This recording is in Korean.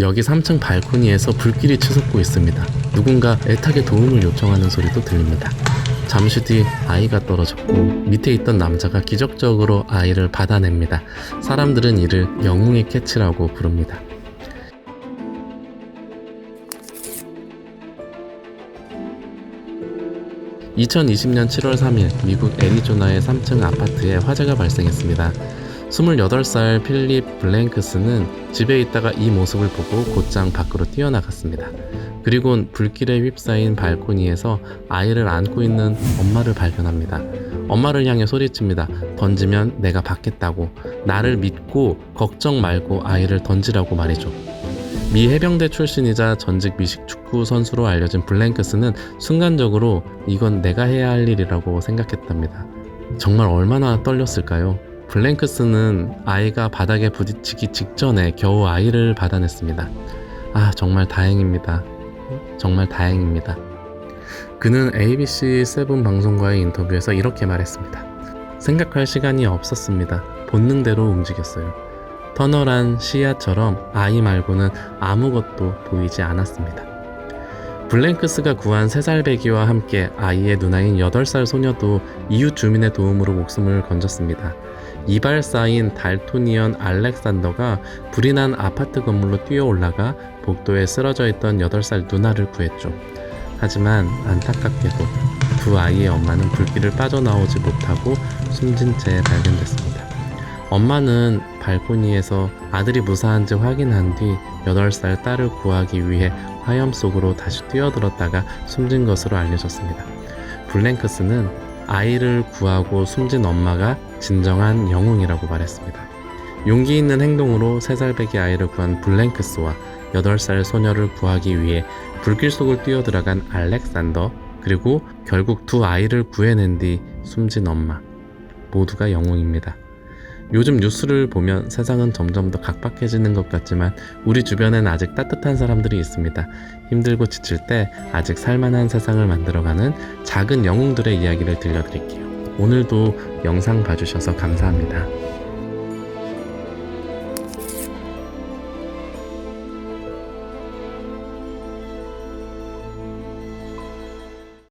여기 3층 발코니에서 불길이 치솟고 있습니다. 누군가 애타게 도움을 요청하는 소리도 들립니다. 잠시 뒤 아이가 떨어졌고 밑에 있던 남자가 기적적으로 아이를 받아냅니다. 사람들은 이를 영웅의 캐치라고 부릅니다. 2020년 7월 3일 미국 애리조나의 3층 아파트에 화재가 발생했습니다. 28살 필립 블랭크스는 집에 있다가 이 모습을 보고 곧장 밖으로 뛰어나갔습니다. 그리곤 불길에 휩싸인 발코니에서 아이를 안고 있는 엄마를 발견합니다. 엄마를 향해 소리칩니다. 던지면 내가 받겠다고. 나를 믿고 걱정 말고 아이를 던지라고 말이죠. 미 해병대 출신이자 전직 미식 축구 선수로 알려진 블랭크스는 순간적으로 이건 내가 해야 할 일이라고 생각했답니다. 정말 얼마나 떨렸을까요? 블랭크스는 아이가 바닥에 부딪히기 직전에 겨우 아이를 받아냈습니다. 아, 정말 다행입니다. 정말 다행입니다. 그는 ABC7 방송과의 인터뷰에서 이렇게 말했습니다. 생각할 시간이 없었습니다. 본능대로 움직였어요. 터널한 시야처럼 아이 말고는 아무것도 보이지 않았습니다. 블랭크스가 구한 세살배기와 함께 아이의 누나인 8살 소녀도 이웃 주민의 도움으로 목숨을 건졌습니다. 이발 사인 달토니언 알렉산더가 불이 난 아파트 건물로 뛰어 올라가 복도에 쓰러져 있던 8살 누나를 구했죠. 하지만 안타깝게도 두 아이의 엄마는 불길을 빠져나오지 못하고 숨진 채 발견됐습니다. 엄마는 발코니에서 아들이 무사한지 확인한 뒤 8살 딸을 구하기 위해 화염 속으로 다시 뛰어들었다가 숨진 것으로 알려졌습니다. 블랭크스는 아이를 구하고 숨진 엄마가 진정한 영웅이라고 말했습니다. 용기 있는 행동으로 3살배기 아이를 구한 블랭크스와 8살 소녀를 구하기 위해 불길 속을 뛰어들어간 알렉산더 그리고 결국 두 아이를 구해낸 뒤 숨진 엄마 모두가 영웅입니다. 요즘 뉴스를 보면 세상은 점점 더 각박해지는 것 같지만 우리 주변엔 아직 따뜻한 사람들이 있습니다. 힘들고 지칠 때 아직 살만한 세상을 만들어가는 작은 영웅들의 이야기를 들려드릴게요. 오늘도 영상 봐주셔서 감사합니다.